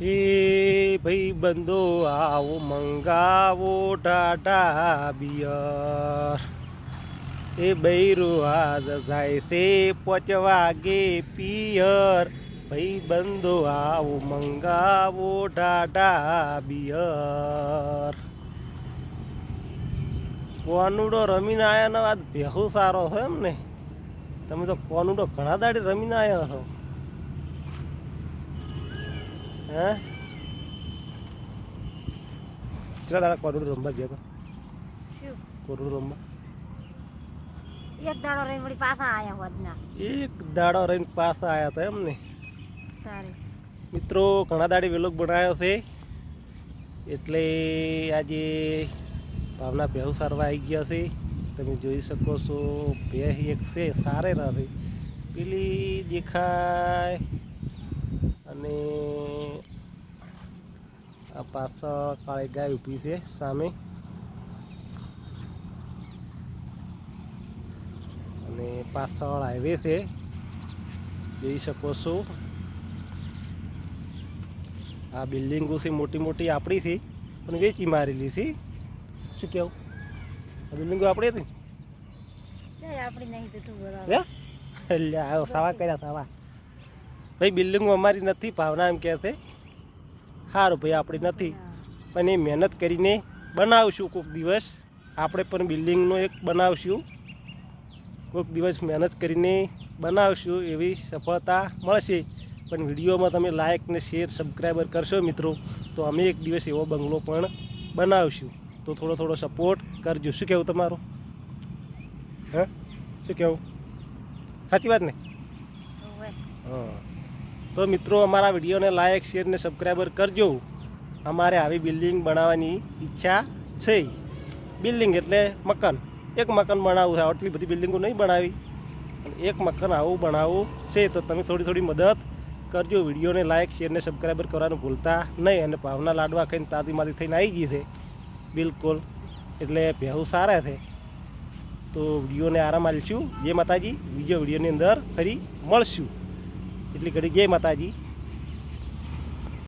એ ભાઈ બંધો, આવો મંગાવો ટાટા બિયર. એ બૈરો આજ જાય છે પોચ વાગે પિયર. ભાઈ બંધો, આવો મંગાવો ટાટા બિયર. કોનુડો રમીને આવ્યા ને આજ ભેહું સારો છે એમ ને. તમે તો કોનુડો ઘણા દાડી રમીને આવ્યા છો. હે? કેટલા દાડા કોનુડો રમવા ગયા કોનુડો રમવા? એક દાડો રહીને વળી પાછા આયા હોદના એક દાડો રહીને પાછા આવ્યા હતા એમ ને મિત્રો ઘણા દાડી વેલોગ બનાવ્યો છે. એટલે આજે ભાવના ભેહુ સારવા આવી ગયા છે. તમે જોઈ શકો છો ભેહ એક છે સારે નથી પેલી દેખાય અને આ પાછળ કાળી ગાય ઊભી છે સામે. અને પાછળ હાઈવે છે. જોઈ શકો છો. આ બિલ્ડિંગો છે મોટી મોટી આપણી છે પણ વેચી મારેલી છે. શું કેવું? આ બિલ્ડિંગો આપણી હતી? એટલે આવો સાવા કર્યા સાવા ભાઈ બિલ્ડિંગો અમારી નથી ભાવના એમ કહે છે. સારું ભાઈ આપણી નથી. પણ એ મહેનત કરીને બનાવશું કોઈક દિવસ. આપણે પણ બિલ્ડિંગનો એક બનાવશું. કોઈક દિવસ મહેનત કરીને બનાવશું એવી સફળતા મળશે. પણ વિડીયોમાં તમે લાઇક ને શેર સબસ્ક્રાઈબર કરશો મિત્રો તો અમે એક દિવસ એવો બંગલો પણ બનાવશું. તો થોડો થોડો સપોર્ટ કરજો. શું કહેવું તમારું? હા? શું કહેવું? સાચી વાત ને? હા. તો મિત્રો, અમારા વિડીયોને લાઇક શેર ને સબસ્ક્રાઈબર કરજો. અમારે આવી બિલ્ડિંગ બનાવવાની ઈચ્છા છે. બિલ્ડિંગ એટલે મકાન. એક મકાન બનાવવું છે આટલી બધી બિલ્ડિંગો નહીં બનાવી. એક મકાન આવું બનાવવું છે, તો તમે થોડી થોડી મદદ કરજો. વિડીયોને લાઇક શેર ને સબસ્ક્રાઈબર કરવાનું ભૂલતા નહીં અને ભાવના લાડવા ખાઈને તાતીમાંથી થઈને આવી ગઈ છે. બિલકુલ. એટલે ભેહું સારા છે. તો વિડીયોને આરામ આલશું જે માતાજી. બીજો વિડીયોની અંદર ફરી મળશું. એટલી ઘડી જય માતાજી.